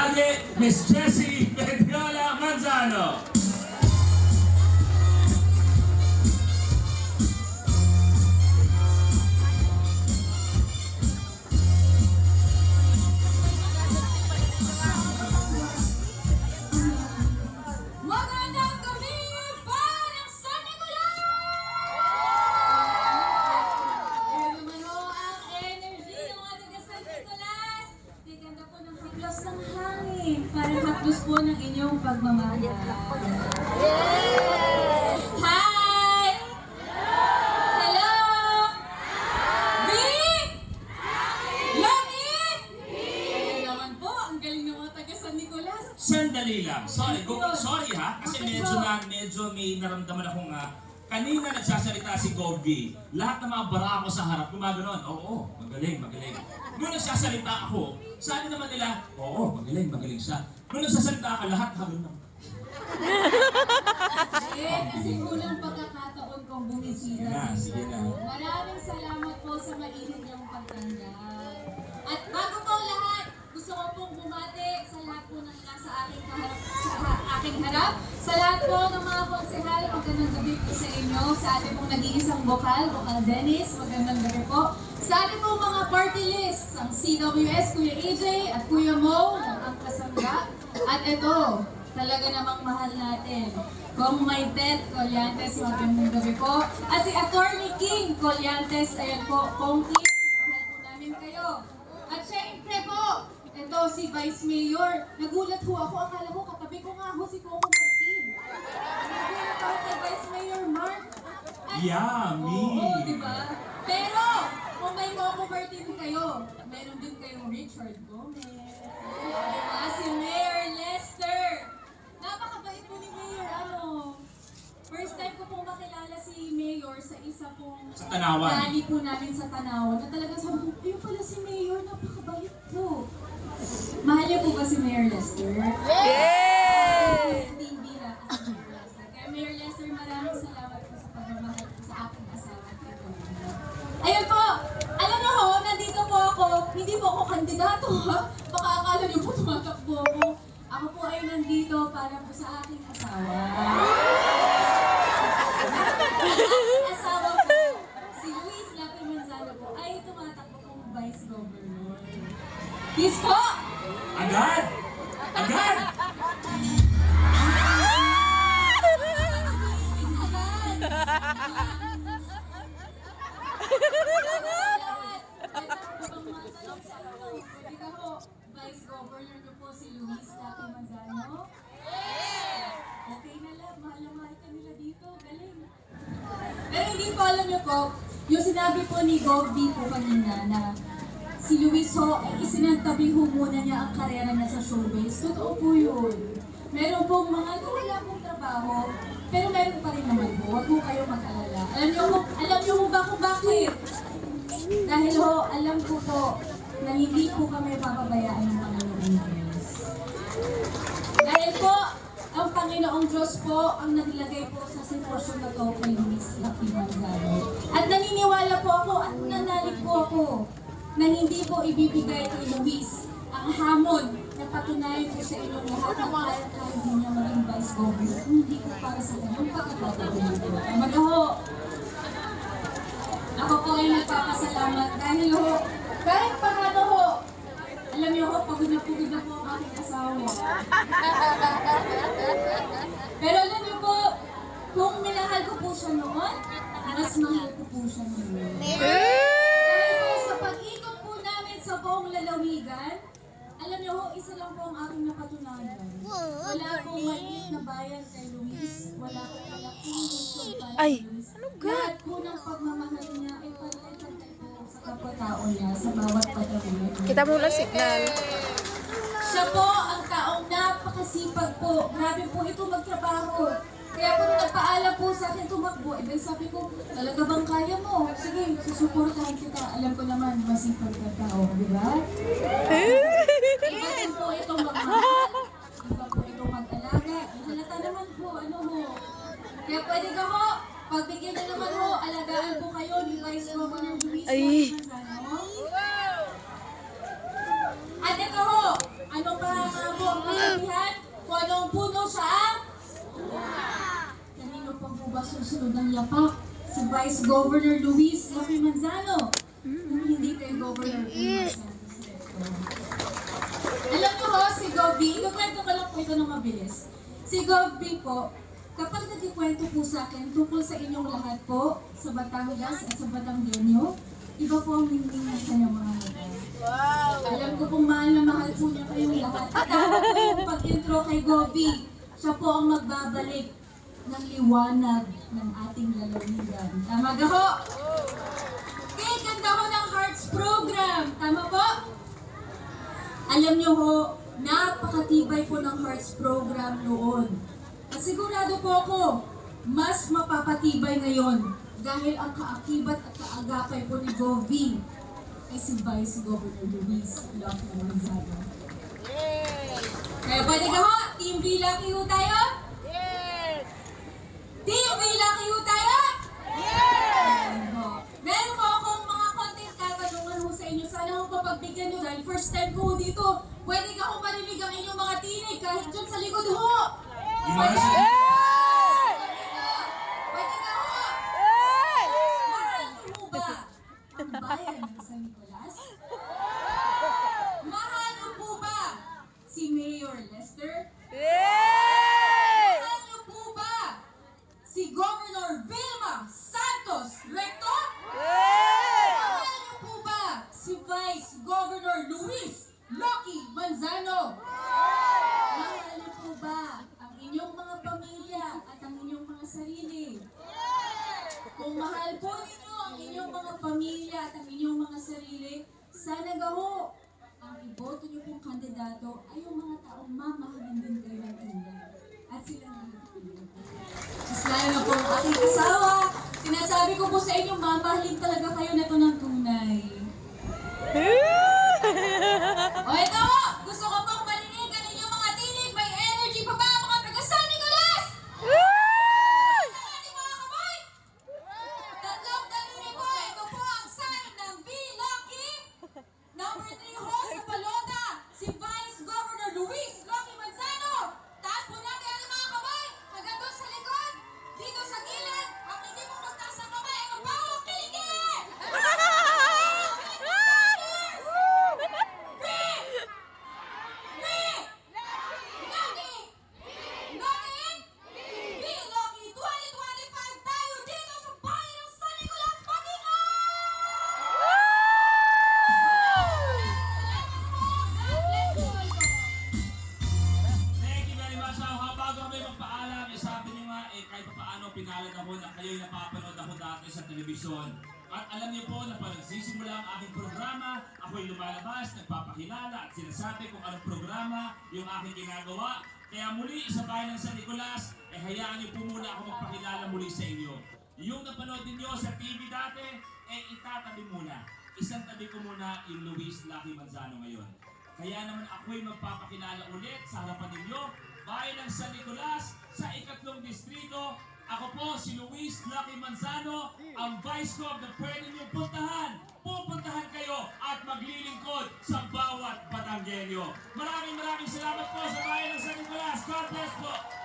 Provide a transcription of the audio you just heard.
అలాగే మిస్ చేసి Sandali lang. Sorry, go, sorry ha. Kasi medyo na, medyo may naramdaman akong nga. Kanina nagsasalita si Gobi. Lahat ng mga barako sa harap, gumaganon. Oo, magaling, magaling. Nung nagsasalita ako, sabi naman nila, oo, magaling, magaling siya. Nung nagsasalita ka, lahat halos na. Eh, kasi kulang pagkakataon kong bumisita Sige na, sige na. Maraming salamat po sa mainit niyong pagtanggap. At bago po lahat, gusto ko pong bumati sa lahat po ng nasa aking kaharap, sa aking harap. Sa lahat po ng mga konsehal, magandang gabi po sa inyo. Sa ating pong nag-iisang bokal, Bokal Dennis, magandang gabi po. Sa ating pong mga party list, ang CWS, Kuya AJ at Kuya Mo, ang kasangga. At ito, talaga namang mahal natin. Kung may death, Colyantes, magandang gabi po. At si Attorney King Colyantes, ayan po, Kong King, mahal po namin kayo. At syempre po, ito si Vice Mayor. Nagulat ho ako, akala ko katabi ko nga ho si Coco Martin. Nagulat ako kay Vice Mayor Mark. At- Yummy! Oo, di ba? Pero, kung may Coco Martin kayo, meron din kayong Richard Gomez. Diba? Si Mayor Lester. Napakabait po ni Mayor, ano. First time ko pong makilala si Mayor sa isa pong Sa Tanawan. rally po namin sa Tanawan. Na talagang sabi ko, ayun pala si Mayor, napakabait po. Mahal niyo po ba si Mayor Lester? Hindi bila kasi Mayor Lester. Kaya Mayor Lester, maraming salamat po sa pagmamahal po sa aking asawa. at. Ayun po, alam niyo ho, nandito po ako, hindi po ako kandidato ha. Baka akala niyo po tumatakbo ako. Ako po ay nandito para po sa aking asawa. Ang asawa ko, si Luis Lapi Manzano po, ay tumatakbo pong Vice Governor. Kiss po! Agad! Agad! Vice Governor niyo po si Luis Lapi Manzano. Okay na lang, mahal na mahal ka nila dito. Galing. Pero hindi po alam niyo po, yung sinabi po ni Goldie po kanina na si Luis ho, ay isinantabi ho muna niya ang karera niya sa showbiz. Totoo po yun. Meron pong mga wala pong trabaho, pero meron pa rin naman po. Huwag po kayo mag-alala. Alam niyo po, alam niyo po ba kung bakit? Dahil ho, alam ko po na hindi po kami papabayaan ng Panginoon Diyos. Dahil po, ang Panginoong Diyos po ang naglagay po sa sitwasyon na to kay Luis Lucky Gonzalo. At naniniwala po ako at nanalig po ako na hindi po ibibigay kay Luis ang hamon na patunayan ko sa inyong lahat na kaya din niya maging vice governor hindi ko para sa kanyang pagkakataon ko. Magaho, ako po ay nagpapasalamat dahil ho, kahit paano ho, alam niyo ho, pagod na pagod na po ang aking asawa. Pero alam niyo po, kung minahal ko po siya noon, mas mahal ko po siya ngayon. Niya sa bawat pagkawin. Kita mo lang signal. Siya po ang taong napakasipag po. Grabe po ito magtrabaho. Kaya po nung nagpaalam po sa akin tumakbo, eh, sabi ko, talaga bang kaya mo? Sige, susuportahan kita. Alam ko naman, masipag ka tao, di ba? Iba din po itong magmahal. Iba po itong mag-alaga. Halata naman po, ano mo. Kaya pwede ka ho, pagbigyan niyo naman ho, alagaan po kayo ni Vice Governor Luis Ay. Manzano. At ito ho, ano pa ang sumusunod ng yapak, si Vice Governor Luis Lucky Manzano. Kung hindi kay Governor Recto. Alam niyo ho, si Gobi, ikukwento ko lang po ito ng mabilis. Si Gobi po, kapag nagkikwento po sa akin tungkol sa inyong lahat po, sa Batangas at sa Batanggenyo, iba po ang ningning ng kanyang mga mata. Alam ko kung mahal na mahal po niya kayong lahat. At tama po yung pag-intro kay Gobi. Siya po ang magbabalik ng liwanag ng ating lalawigan. Tama ga ho? Okay, ganda ho ng Hearts Program. Tama po? Alam niyo ho, napakatibay po ng Hearts Program noon. At sigurado po ako, mas mapapatibay ngayon dahil ang kaakibat at kaagapay po ni Govi ay si Vice Governor Luis Lucky Manzano. Kaya pwede ka ho, Team V Lucky ho tayo? V Lucky ho tayo? Ayan ho. Meron po akong mga content katanungan ho sa inyo. Sana ho papagbigyan nyo dahil first time ko ho dito. Pwede ka ho marinig ang inyong mga tinig kahit dyan sa likod ho. Yes. Pwede ka ho. Mahal niyo ho ba ang bayan ng San Nicolas? Mahal niyo po ba si Mayor Lester? Mahal niyo po ba si Governor Vilma Santos Recto? Mahal niyo po ba si Vice Governor Luis Loki Manzano? Mahal niyo po ba ang inyong mga pamilya at ang inyong mga sarili? Kung mahal po ninyo ang inyong mga pamilya at ang inyong mga sarili, sana gaho ang pong kandidato ay yung mga taong mamahalin din kayo ng tunay. At sila na Mas lalo na po ang aking asawa. Sinasabi ko po sa inyo, mamahalin talaga kayo nito nga, eh, kahit pa paano pinalad ako na kayo'y napapanood ako dati sa telebisyon. At alam niyo po na pag nagsisimula ang aking programa, ako'y lumalabas, nagpapakilala at sinasabi kung anong programa yung aking ginagawa. Kaya muli sa bayan ng San Nicolas, eh hayaan niyo po muna ako magpakilala muli sa inyo. Yung napanood ninyo sa TV dati, eh itatabi muna. Isang tabi ko muna yung Luis Lucky Manzano ngayon. Kaya naman ako'y magpapakilala ulit sa harapan ninyo, bayan ng San Nicolas sa ikatlong distrito. Ako po si Luis Lucky Manzano, ang Vice ko of the pwede niyong puntahan. Pupuntahan kayo at maglilingkod sa bawat Batanggenyo. Maraming maraming salamat po sa bayan ng San Nicolas. God bless po!